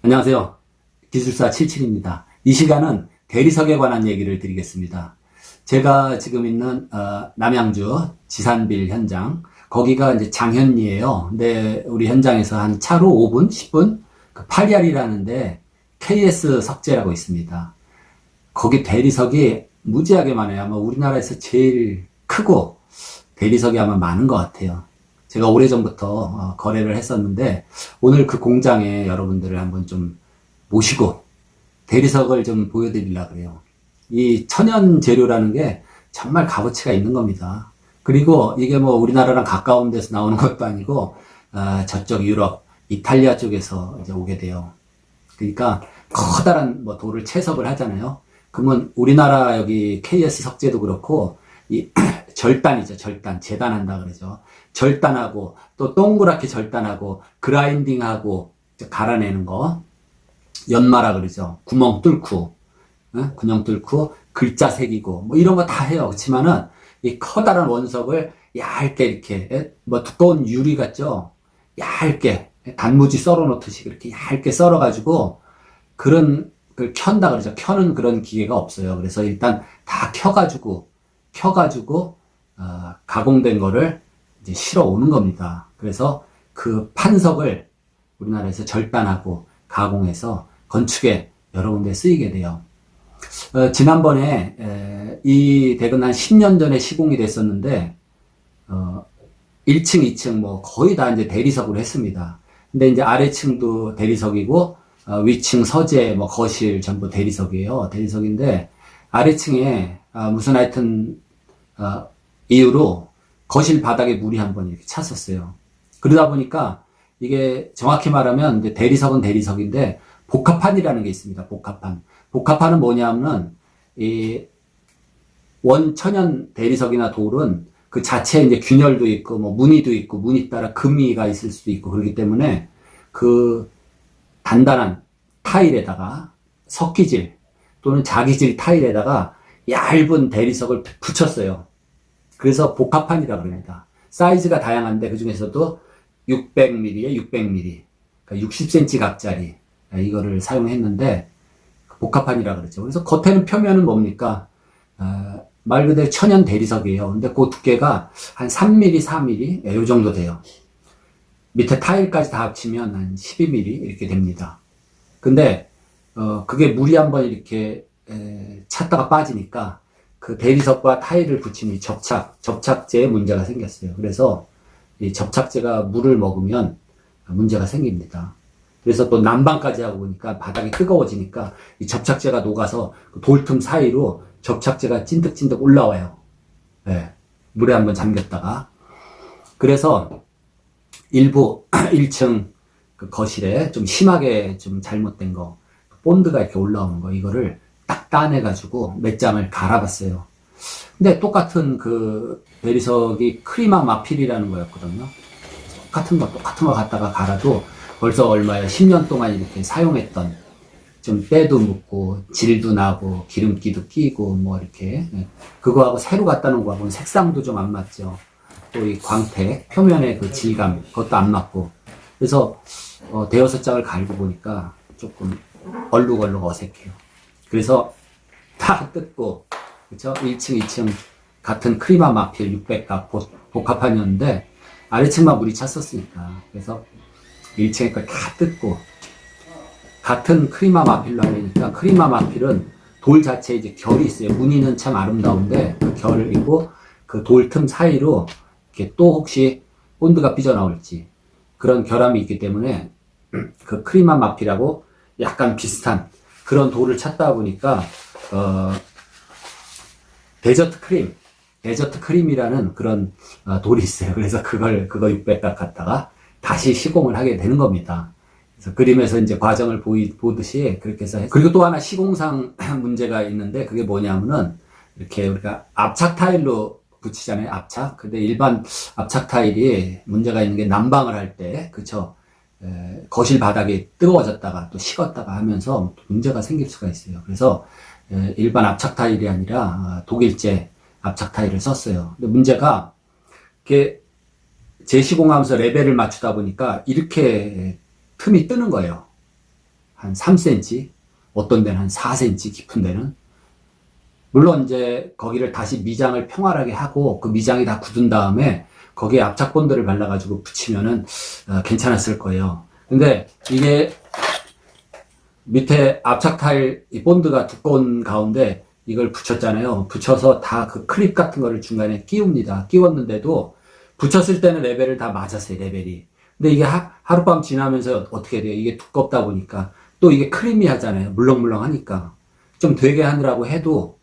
안녕하세요. 기술사 77입니다. 이 시간은 대리석에 관한 얘기를 드리겠습니다. 제가 지금 있는 어, 남양주 지산빌 현장 거기가 이제 장현리예요. 근데 우리 현장에서 한 차로 5분, 10분 그 파리알이라는데 KS 석재라고 있습니다. 거기 대리석이 무지하게 많아요. 아마 우리나라에서 제일 크고 대리석이 아마 많은 것 같아요. 제가 오래전부터 어, 거래를 했었는데 오늘 그 공장에 여러분들을 한번 좀 모시고 대리석을 좀 보여드리려고 그래요. 이 천연 재료라는 게 정말 값어치가 있는 겁니다. 그리고 이게 뭐 우리나라랑 가까운 데서 나오는 것도 아니고 아, 저쪽 유럽, 이탈리아 쪽에서 이제 오게 돼요. 그러니까 커다란 뭐 돌을 채석을 하잖아요. 그러면 우리나라 여기 KS 석재도 그렇고 이 절단이죠, 절단. 재단한다 그러죠. 절단하고 또 동그랗게 절단하고 그라인딩하고 갈아내는 거. 연마라 그러죠. 구멍 뚫고, 어? 구멍 뚫고 글자 새기고 뭐 이런 거 다 해요. 그렇지만은 이 커다란 원석을 얇게 이렇게 예? 뭐 두꺼운 유리 같죠. 얇게 단무지 썰어 놓듯이 그렇게 얇게 썰어 가지고 그런 그 켠다 그러죠. 켜는 그런 기계가 없어요. 그래서 일단 다 켜가지고 켜가지고 어, 가공된 거를 이제 실어 오는 겁니다. 그래서 그 판석을 우리나라에서 절단하고 가공해서 건축에 여러 군데 쓰이게 돼요. 어, 지난번에 에, 이 댁은 한 10년 전에 시공이 됐었는데 어, 1층, 2층 뭐 거의 다 이제 대리석으로 했습니다. 근데 이제 아래층도 대리석이고 어, 위층 서재, 뭐 거실 전부 대리석이에요. 대리석인데 아래층에 아, 무슨 하여튼 어, 이유로 거실 바닥에 물이 한 번 이렇게 찼었어요. 그러다 보니까 이게 정확히 말하면 이제 대리석은 대리석인데 복합판이라는 게 있습니다. 복합판. 복합판은 뭐냐면 이 원천연 대리석이나 돌은 그 자체에 이제 균열도 있고 뭐 무늬도 있고 무늬 따라 금이가 있을 수도 있고 그렇기 때문에 그 단단한 타일에다가 석기질 또는 자기질 타일에다가 얇은 대리석을 붙였어요. 그래서 복합판이라고 합니다. 사이즈가 다양한데 그 중에서도 600mm에 600mm, 그러니까 60cm 각짜리 이거를 사용했는데 복합판이라 그러죠. 그래서 겉에는 표면은 뭡니까? 어, 말 그대로 천연 대리석이에요. 근데 그 두께가 한 3mm, 4mm 이 정도 돼요. 밑에 타일까지 다 합치면 한 12mm 이렇게 됩니다. 근데 어, 그게 물이 한번 이렇게 에, 찼다가 빠지니까 그 대리석과 타일을 붙인 이 접착, 접착제에 문제가 생겼어요. 그래서 이 접착제가 물을 먹으면 문제가 생깁니다. 그래서 또 난방까지 하고 보니까 바닥이 뜨거워지니까 이 접착제가 녹아서 그 돌틈 사이로 접착제가 찐득찐득 올라와요. 예, 물에 한번 잠겼다가. 그래서 일부 1층 그 거실에 좀 심하게 좀 잘못된 거, 본드가 이렇게 올라오는 거, 이거를 딱 따내가지고 몇 장을 갈아봤어요. 근데 똑같은 그 대리석이 크리마 마필이라는 거였거든요. 똑같은 거, 똑같은 거 갖다가 갈아도 벌써 얼마야, 10년 동안 이렇게 사용했던 좀 때도 묻고 질도 나고 기름기도 끼고 뭐 이렇게 예. 그거하고 새로 갖다 놓은 거하고는 색상도 좀 안 맞죠. 또 이 광택 표면의 그 질감 그것도 안 맞고 그래서 어, 대여섯 장을 갈고 보니까 조금 얼룩얼룩 어색해요. 그래서 다 뜯고 그쵸 1층 2층 같은 크리마 마필 600가 복합판이었는데 아래층만 물이 찼었으니까 그래서 1층에 걸다 뜯고 같은 크리마 마필로 하려니까 크리마 마필은 돌 자체에 이제 결이 있어요. 무늬는 참 아름다운데 그 결을 있고 그 돌 틈 사이로 이렇게 또 혹시 본드가 삐져나올지 그런 결함이 있기 때문에 그 크리마 마필하고 약간 비슷한 그런 돌을 찾다 보니까 어 데저트 크림 데저트 크림이라는 그런 어, 돌이 있어요. 그래서 그걸 그거 600각 갖다가 다시 시공을 하게 되는 겁니다. 그래서 그림에서 이제 과정을 보이, 보듯이 그렇게 해서 해- 그리고 또 하나 시공상 문제가 있는데 그게 뭐냐면은 이렇게 우리가 압착 타일로 붙이잖아요 압착 근데 일반 압착 타일이 문제가 있는 게 난방을 할 때 그쵸 에, 거실 바닥이 뜨거워졌다가 또 식었다가 하면서 문제가 생길 수가 있어요. 그래서 에, 일반 압착 타일이 아니라 아, 독일제 압착 타일을 썼어요. 근데 문제가 이게 재시공하면서 레벨을 맞추다 보니까 이렇게 틈이 뜨는 거예요. 한 3cm, 어떤 데는 한 4cm 깊은 데는. 물론 이제 거기를 다시 미장을 평활하게 하고 그 미장이 다 굳은 다음에 거기에 압착본드를 발라가지고 붙이면은 어, 괜찮았을 거예요. 근데 이게 밑에 압착 타일 이 본드가 두꺼운 가운데 이걸 붙였잖아요. 붙여서 다 그 클립 같은 거를 중간에 끼웁니다. 끼웠는데도 붙였을 때는 레벨을 다 맞았어요. 레벨이. 근데 이게 하, 하룻밤 지나면서 어떻게 돼요? 이게 두껍다 보니까 또 이게 크리미하잖아요. 물렁물렁하니까 좀 되게 하느라고 해도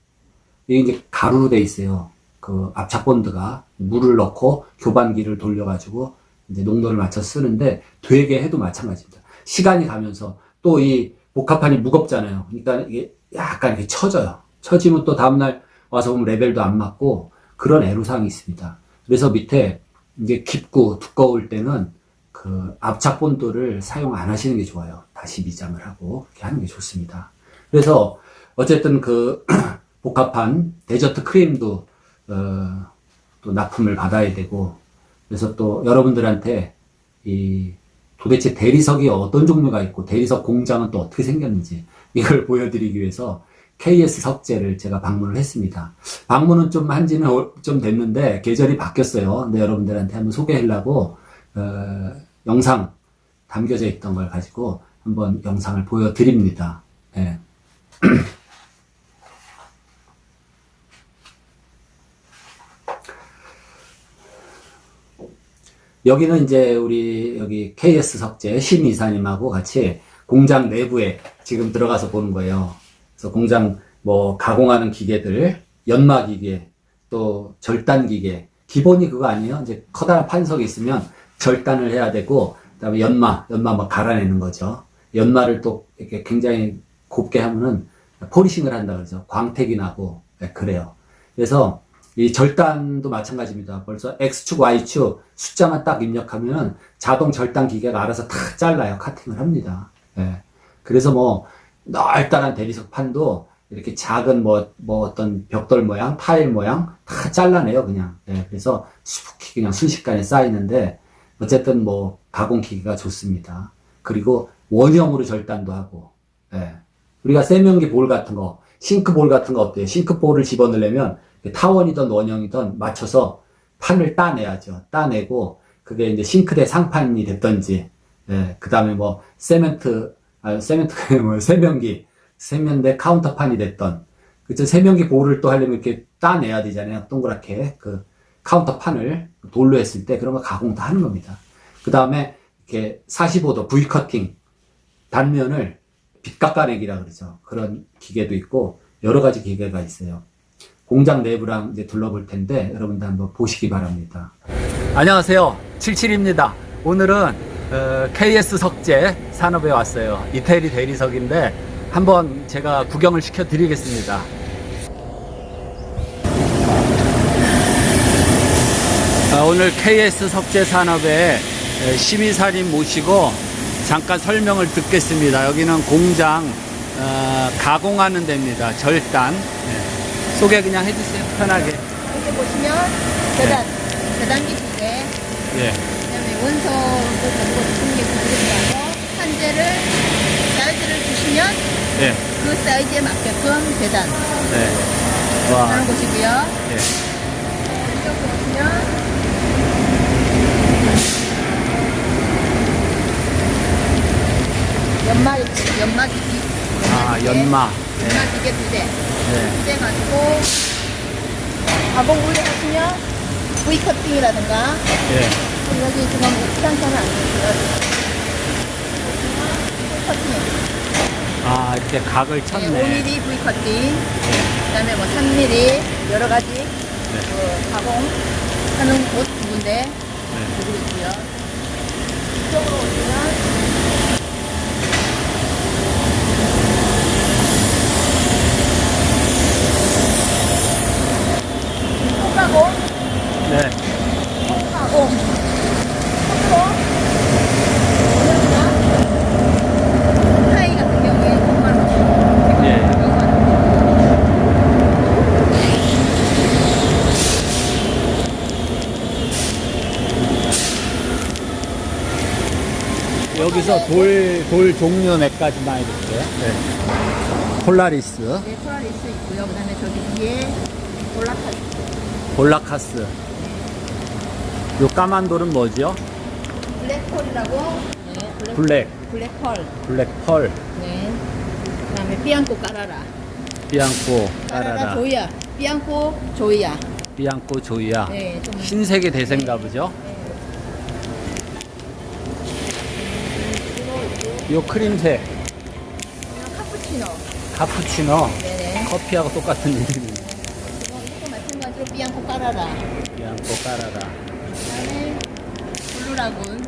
이게 이제 가루로 돼 있어요. 그 압착 본드가 물을 넣고 교반기를 돌려가지고 이제 농도를 맞춰 쓰는데 되게 해도 마찬가지입니다. 시간이 가면서 또 이 복합판이 무겁잖아요. 그러니까 이게 약간 이렇게 처져요. 처지면 또 다음날 와서 보면 레벨도 안 맞고 그런 애로사항이 있습니다. 그래서 밑에 이제 깊고 두꺼울 때는 그 압착 본드를 사용 안 하시는 게 좋아요. 다시 미장을 하고 그렇게 하는 게 좋습니다. 그래서 어쨌든 그 복합한 데저트 크림도 어, 또 납품을 받아야 되고 그래서 또 여러분들한테 이 도대체 대리석이 어떤 종류가 있고 대리석 공장은 또 어떻게 생겼는지 이걸 보여드리기 위해서 KS 석재를 제가 방문을 했습니다. 방문은 좀 한지는 어- 좀 됐는데 계절이 바뀌었어요. 근데 여러분들한테 한번 소개하려고 어, 영상 담겨져 있던 걸 가지고 한번 영상을 보여드립니다. 예. 여기는 이제 우리 여기 KS 석재 심 이사님하고 같이 공장 내부에 지금 들어가서 보는 거예요. 그래서 공장 뭐 가공하는 기계들, 연마 기계, 또 절단 기계, 기본이 그거 아니에요? 이제 커다란 판석이 있으면 절단을 해야 되고, 그다음에 연마, 연마 뭐 갈아내는 거죠. 연마를 또 이렇게 굉장히 곱게 하면은 포리싱을 한다 그러죠. 광택이 나고 네, 그래요. 그래서 이 절단도 마찬가지입니다. 벌써 X축, Y축 숫자만 딱 입력하면 자동 절단 기계가 알아서 다 잘라요. 카팅을 합니다. 예. 그래서 뭐 넓다란 대리석 판도 이렇게 작은 뭐, 뭐 어떤 벽돌 모양, 타일 모양 다 잘라내요. 그냥. 예. 그래서 수북히 그냥 순식간에 쌓이는데 어쨌든 뭐 가공 기계가 좋습니다. 그리고 원형으로 절단도 하고 예. 우리가 세면기 볼 같은 거, 싱크 볼 같은 거 어때요? 싱크 볼을 집어넣으려면 타원이든 원형이든 맞춰서 판을 따내야죠. 따내고 그게 이제 싱크대 상판이 됐던지, 예, 그 다음에 뭐 세멘트, 아, 세멘트가 뭐 세면기, 세면대 카운터판이 됐던, 그쵸 세면기 볼을 또 하려면 이렇게 따내야 되잖아요. 동그랗게 그 카운터판을 돌로 했을 때 그런 거 가공 다 하는 겁니다. 그 다음에 이렇게 45도 V 커팅 단면을 빗 깎아내기라 그러죠. 그런 기계도 있고 여러 가지 기계가 있어요. 공장 내부랑 이제 둘러볼 텐데 여러분들 한번 보시기 바랍니다. 안녕하세요. 77입니다. 오늘은 어, KS 석재 산업에 왔어요. 이태리 대리석인데 한번 제가 구경을 시켜 드리겠습니다. 아, 오늘 KS 석재 산업에 에, 심의사님 모시고 잠깐 설명을 듣겠습니다. 여기는 공장 어, 가공하는 데입니다. 절단. 네. 소개 그냥 해주세요. 편하게. 이렇게 보시면 계단, 계단기 두 개, 예. 그다음에 원소도 전부 두개 구분해서 한재를 사이즈를 주시면 예. 그 사이즈에 맞게끔 계단 네. 와. 하는 곳이고요. 예. 이쪽으로 보시면 연마 연마 아, 연마. 네. 연마 기계 두 대. 네. 세 가지고 가공 올려 하시면 V 커팅이라든가 예. 여기 지금 시간차는 안 되고요. V 커팅. 아, 이렇게 각을 네, 쳤네. 5mm V 커팅. 예. 그다음에 뭐 3mm 여러 가지 네. 그 가공하는 곳 두 군데 네. 여기 있고요. 이쪽으로 오시면 가공, 네. 타이 같은 경우에 정말 예. 여기서 돌, 돌 종류 몇 가지만 해볼게요. 네. 폴라리스, 네, 폴라리스 있고요. 그다음에 저기 위에 올라카스. 볼라카스. 요 까만 돌은 뭐죠? 블랙펄이라고. 네, 블랙. 블랙, 블랙펄. 블랙펄, 네. 그다음에 삐안코 까라라. 비앙코, 까라라 조이야. 삐안코 조이야. 비앙코 조이아. 네, 좀 흰색의 대세인가 보죠? 요 크림색, 그냥 카푸치노. 카푸치노. 네네. 커피하고 똑같은 이름이 이거 이것도 마찬가지로 삐안코 까라라. 비앙코 까라라. 블루라군.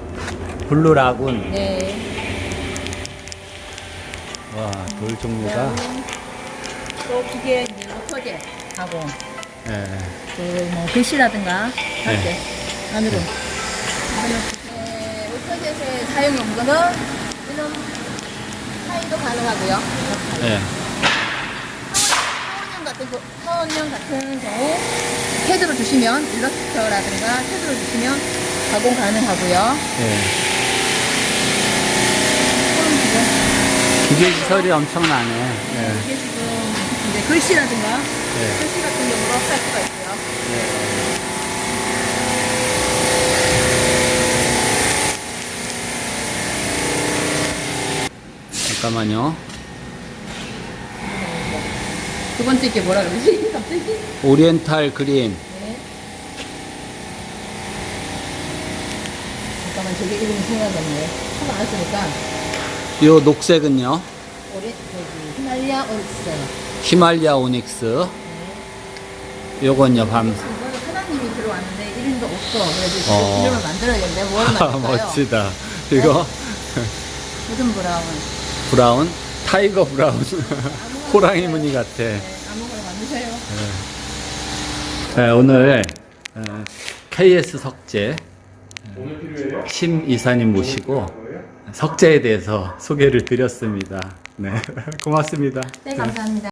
블루라군. 네. 와, 돌 종류가. 그다음에 또 기계 이제 워터제 하고 예. 그뭐 글씨라든가 할 네. 때 안으로. 네, 워터젯의 사용 용도는 이런 타이도 가능하고요. 예. 같은 거- 타원형 같은 경우 헤드로 주시면 일러스트라든가 헤드로 주시면 가공 가능하고요. 예. 기계 시설이 엄청나네. 예. 이게 지금 이제 글씨라든가 예. 글씨 같은 경우로 할 수가 있고요. 잠깐만요. 두 번째 게 뭐라 그러지? 갑자기? 오리엔탈 그린. 네. 잠깐만 저게 이름이 생각이. 하도 안 쓰니까 요 녹색은요. 오레 저기 히말리아 올스. 히말리아 오닉스. 요건요, 밤. 이거는 하나님이 들어왔는데 이름도 없어. 그래서 어. 이름을 만들어야겠네. 뭘 만들까요? 멋지다. 이거 무슨 브라운? 브라운. 타이거 브라운. 호랑이. 무늬 같아. 네, 아무거나 만드세요. 네, 오늘 어, KS 석재 심 이사님 모시고 석재에 대해서 소개를 드렸습니다. 네, 고맙습니다. 네, 감사합니다.